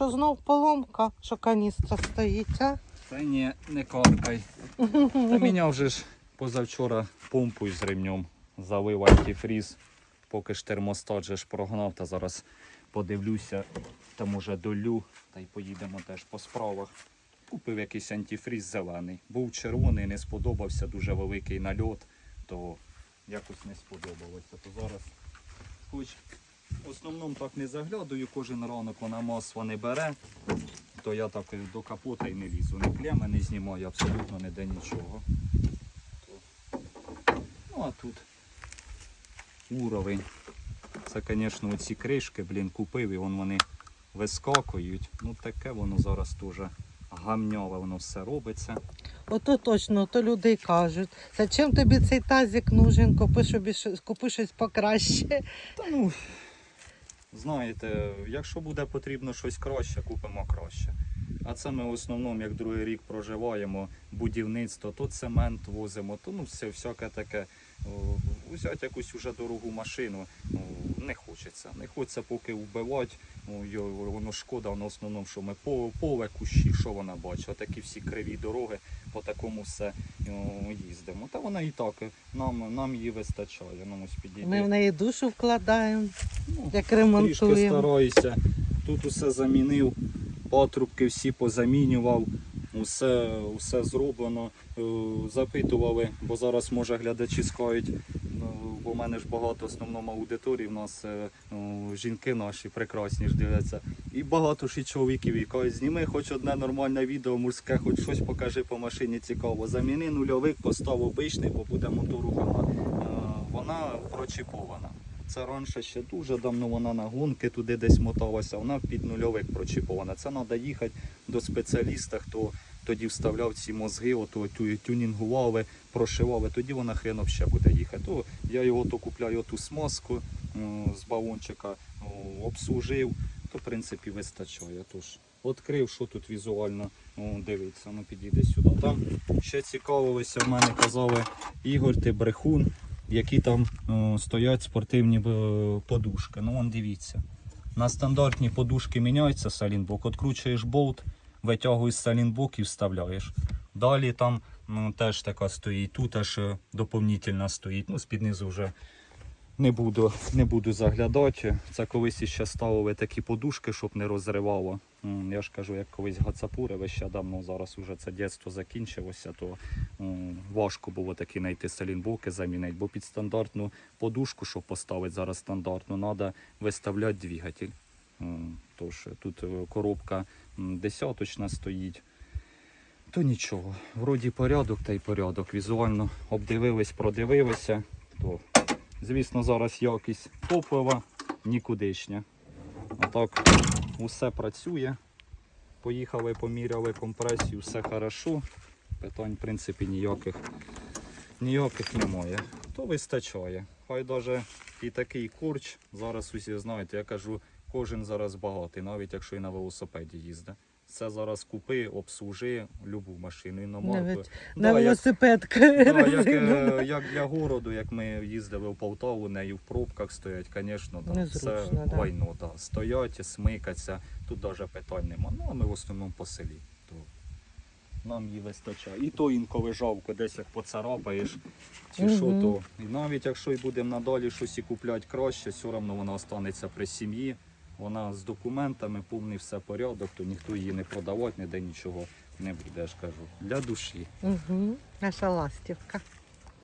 що знов поломка, що каністра стоїть, а? Та ні, не каркай. Та міняв вже ж позавчора помпу із ремнем. Залив антифріз, поки ж термостат же ж прогнав, та зараз подивлюся, та може долю, та й поїдемо теж по справах. Купив якийсь антифріз зелений. Був червоний, не сподобався, дуже великий нальот, то якось не сподобалося. То зараз хоч в основному так не заглядаю, кожен ранок вона масло не бере, то я так до капота і не лізу. Ні клями не знімаю, абсолютно ніде нічого. Ну а тут уровень. Це, звісно, оці кришки, блін, купив і вон вони вискакують. Ну таке воно зараз теж гамньове, воно все робиться. Ото точно, то люди й кажуть. Зачем тобі цей тазик нужен? Купи, щось- купи щось покраще. Та ну, знаєте, якщо буде потрібно щось краще, купимо краще. А це ми в основному, як другий рік проживаємо, будівництво, то цемент возимо, то ну все всяке таке. Взяти якусь уже дорогу машину ну, не хочеться. Не хочеться поки вбивати. Воно шкода, воно в основному, що ми поле, кущі, що вона бачить. Отакі всі криві дороги, по такому все їздимо. Та вона і так, нам, нам її вистачає. Ну, ось. Ми в неї душу вкладаємо, Як Трішки стараюся. Тут усе замінив, патрубки всі позамінював, усе, усе зроблено. Е, Запитували, бо зараз може глядачі скажуть, ну, бо в мене ж багато в основному аудиторії, в нас е, ну, жінки наші прекрасні ж дивляться. І багато ж і чоловіків, і кажуть, зніми хоч одне нормальне відео мужське, хоч щось покажи по машині цікаво. Заміни нульовик, постав обичний, бо буде моторуха. Вона прочіпована. Це раніше ще дуже давно вона на гонки туди десь моталася, вона під нульовик прочіпована. Це треба їхати до спеціаліста, хто тоді вставляв ці мозги, ото тю- тюнінгували, прошивали, тоді вона хрен ще буде їхати. То я його то купляю ту смазку з балончика, обслужив, то в принципі вистачає. Тож відкрив, що тут візуально дивиться, ну підійде сюди. Там ще цікавилися, в мене казали Ігор, ти брехун які там е, стоять спортивні е, подушки. Ну, вон дивіться. На стандартні подушки міняється салінблок, відкручуєш болт, витягуєш салінблок і вставляєш. Далі там ну, теж така стоїть, тут аж е, доповнительна стоїть. Ну, з-під низу вже не буду, не буду заглядати. Це колись іще ставили такі подушки, щоб не розривало. Я ж кажу, як колись гацапурили ще давно, зараз вже це дитинство закінчилося, то важко було такі знайти салінблоки замінити, бо під стандартну подушку, щоб поставити зараз стандартну, треба виставляти двигатель. Тож тут е, коробка десяточна стоїть. То нічого, вроді порядок та й порядок. Візуально обдивились, продивилися. То, звісно, зараз якість топлива нікудишня. А так усе працює. Поїхали, поміряли компресію, все хорошо. Питань, в принципі, ніяких, ніяких немає. То вистачає. Хай навіть і такий курч. Зараз усі знаєте, я кажу, кожен зараз багатий, навіть якщо і на велосипеді їздить. Це зараз купи, обслужи любу машину, іномарку. Навіть Да, На як- велосипед Да, як, е, як для городу, як ми їздили в Полтаву, нею в пробках стоять, звісно, да, це да. лайно, да. стоять, смикаться, тут навіть питань нема. Ну, а ми в основному по селі. То нам її вистачає. І то інколи жалко, десь як поцарапаєш, чи що, то. І навіть якщо й будемо надалі щось і купляти краще, все одно вона останеться при сім'ї. Вона з документами, повний все порядок, то ніхто її не продавати, ніде нічого не буде, я ж кажу. Для душі. Угу. Наша ластівка.